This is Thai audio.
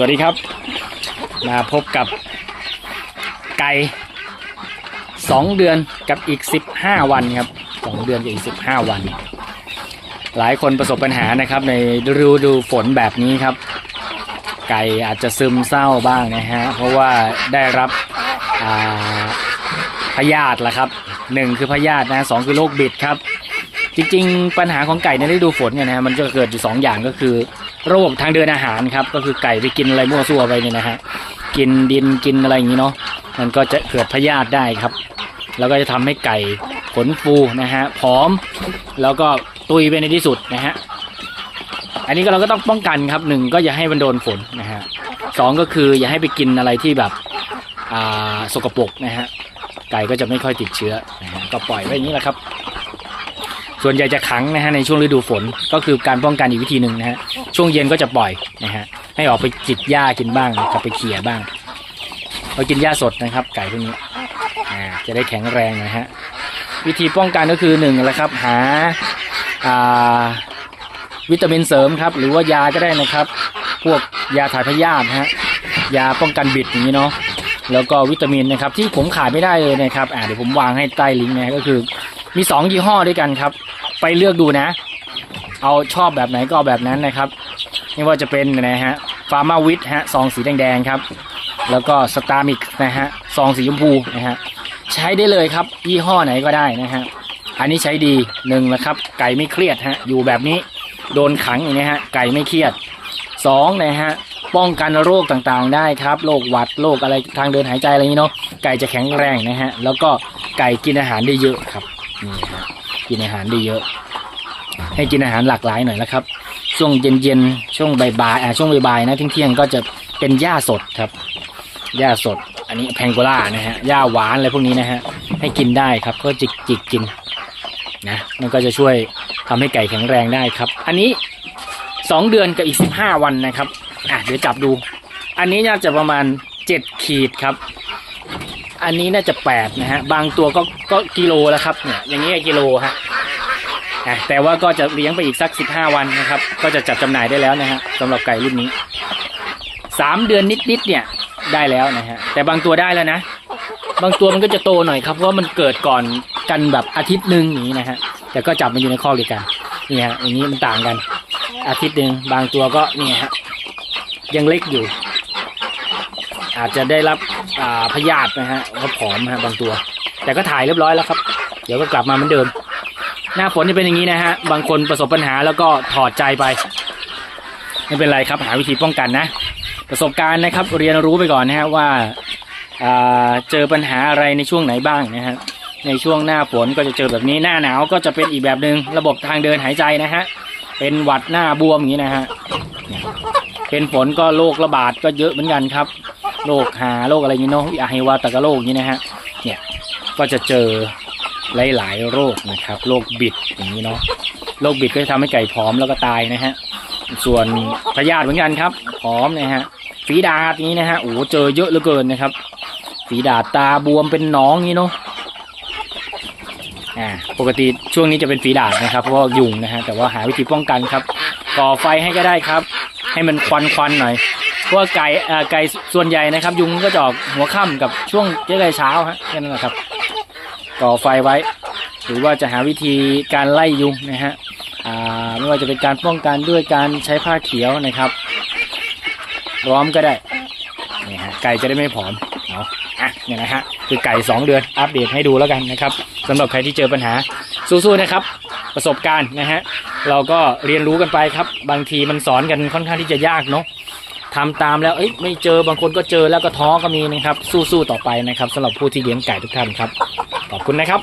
สวัสดีครับ มาพบกับไก่สองเดือนกับอีกสิบห้าวันครับสองเดือนกับอีกสิบห้าวัน หลายคนประสบปัญหานะครับ ในฤดูฝนแบบนี้ครับ ไก่อาจจะซึมเศร้าบ้างนะฮะเพราะว่าได้รับพยาธิละครับหนึ่งคือพยาธินะสองคือโรคบิดครับ จริงๆ ปัญหาของไก่ในฤดูฝนเนี่ยนะฮะมันจะเกิดอยู่สองอย่างก็คือ ระบบทางเดินอาหารครับ ก็คือไก่ไปกินอะไรมั่วซั่วไปเนี่ยนะฮะกินดินกินอะไรอย่างนี้เนาะมันก็จะเกิดพยาธิได้ครับ แล้วก็จะทำให้ไก่ขนฟูนะฮะผอม แล้วก็ตุยไปในที่สุดนะฮะอันนี้ก็เราก็ต้องป้องกันครับหนึ่งก็อย่าให้มันโดนฝนนะฮะสองก็คืออย่าให้ไปกินอะไรที่แบบอ่าสกปรกนะฮะไก่ก็จะไม่ค่อยติดเชื้อนะฮะก็ปล่อยไว้อย่างนี้แหละครับ ส่วนใหญ่จะขังนะฮะในช่วงฤดูฝนก็คือการป้องกันอีกวิธีหนึ่งนะฮะช่วงเย็นก็จะปล่อยนะฮะให้ออกไปจิกหญ้ากินบ้างกับไปเขี่ยบ้างเรากินหญ้าสดนะครับ ไก่พวกนี้อ่าจะได้แข็งแรงนะฮะวิธีป้องกันก็คือหนึ่งแหละครับหาาวิตามินเสริมครับ หรือว่ายาก็ได้นะครับ พวกยาถ่ายพยาธิฮะยาป้องกันบิดอย่างนี้เนาะแล้วก็วิตามินนะครับที่ผมขาดไม่ได้เลยนะครับอ่าเดี๋ยวผมวางให้ใต้ลิงก์นะฮะก็คือ มีสองยี่ห้อด้วยกันครับ ไปเลือกดูนะ เอาชอบแบบไหนก็เอาแบบนั้นนะครับไม่ว่าจะเป็นนะฮะฟาร์มาวิทฮะซองสีแดงๆครับ แล้วก็สตาร์มิกนะฮะซองสีชมพูนะฮะใช้ได้เลยครับ ยี่ห้อไหนก็ได้นะฮะอันนี้ใช้ดีหนึ่งนะครับ ไก่ไม่เครียดฮะอยู่แบบนี้โดนขังอย่างนี้ฮะไก่ไม่เครียดสองนะฮะป้องกันโรคต่างๆได้ครับโรคหวัดโรคอะไรทางเดินหายใจอะไรอย่างนี้เนาะไก่จะแข็งแรงนะฮะแล้วก็ไก่กินอาหารได้เยอะครับ นี่ฮะกินอาหารได้เยอะ ให้กินอาหารหลากหลายหน่อยนะครับ ช่วงเย็นๆช่วงบ่ายๆอ่าช่วงบ่ายๆนะเที่ยงๆก็จะเป็นหญ้าสดครับหญ้าสด อันนี้แพงโกล่านะฮะหญ้าหวานอะไรพวกนี้นะฮะให้กินได้ครับ ก็จิกจิกกินนะมันก็จะช่วยทำให้ไก่แข็งแรงได้ครับ อันนี้สองเดือนกับอีกสิบห้าวันนะครับอะเดี๋ยวจับดู อันนี้น่าจะประมาณเจ็ดขีดครับ อันนี้น่าจะแปดนะฮะ บางตัวก็ก็กิโลแล้วครับเนี่ยอย่างนี้ก็กิโลฮะแต่ว่าก็จะเลี้ยงไปอีกสักสิบห้าวันนะครับ ก็จะจัดจำหน่ายได้แล้วนะฮะสำหรับไก่รุ่นนี้สามเดือนนิดๆเนี่ยได้แล้วนะฮะแต่บางตัวได้แล้วนะ บางตัวมันก็จะโตหน่อยครับเพราะว่ามันเกิดก่อนกันแบบอาทิตย์หนึ่งอย่างนี้นะฮะแต่ก็จับมันอยู่ในคอเดียวกันนี่ฮะอย่างนี้มันต่างกัน อาทิตย์หนึ่งบางตัวก็นี่ฮะยังเล็กอยู่ อาจจะได้รับ พยาธินะฮะเขาผอมฮะบางตัว แต่ก็ถ่ายเรียบร้อยแล้วครับ เดี๋ยวก็กลับมาเหมือนเดิม หน้าฝนจะเป็นอย่างนี้นะฮะ บางคนประสบปัญหาแล้วก็ถอดใจไป ไม่เป็นไรครับหาวิธีป้องกันนะ ประสบการณ์นะครับ เรียนรู้ไปก่อนนะฮะว่าาเจอปัญหาอะไรในช่วงไหนบ้างนะฮะในช่วงหน้าฝนก็จะเจอแบบนี้หน้าหนาวก็จะเป็นอีกแบบหนึ่งระบบทางเดินหายใจนะฮะเป็นหวัดหน้าบวมอย่างนี้นะฮะเป็นฝนก็โรคระบาดก็เยอะเหมือนกันครับ โรคหาโรคอะไรอย่างนี้เนาะอะไฮวาตากะโรคอย่างนี้นะฮะเนี่ยก็จะเจอหลายๆโรคนะครับโรคบิดอย่างนี้เนาะโรคบิดก็จะทำให้ไก่ผอมแล้วก็ตายนะฮะส่วนพยาธิเหมือนกันครับผอมนะฮะฝีดาดอย่างนี้นะฮะโอ้เจอเยอะเหลือเกินนะครับฝีดาดตาบวมเป็นหนองอย่างนี้เนาะอ่าปกติช่วงนี้จะเป็นฝีดาดนะครับเพราะยุงนะฮะแต่ว่าหาวิธีป้องกันครับก่อไฟให้ก็ได้ครับ ให้มันควันควันๆหน่อย เพราะว่าไก่ไก่ส่วนใหญ่นะครับ ยุงก็จะออกหัวค่ำกับช่วงใกล้ๆเช้าฮะแค่นั้นแหละครับก่อไฟไว้ หรือว่าจะหาวิธีการไล่ยุงนะฮะไม่ว่าจะเป็นการป้องกันด้วยการใช้ผ้าเขียวนะครับร้อมก็ได้นี่ฮะไก่จะได้ไม่ผอมเนาะอะเนี่ยนะฮะคือไก่ 2 เดือนอัปเดตให้ดูแล้วกันนะครับสำหรับใครที่เจอปัญหาสู้ๆนะครับ ประสบการณ์นะฮะเราก็เรียนรู้กันไปครับ บางทีมันสอนกันค่อนข้างที่จะยากเนาะ ทำตามแล้วเอ้ยไม่เจอบางคนก็เจอแล้วก็ท้อก็มีนะครับ สู้ๆต่อไปนะครับสำหรับผู้ที่เลี้ยงไก่ทุกท่านครับขอบคุณนะครับ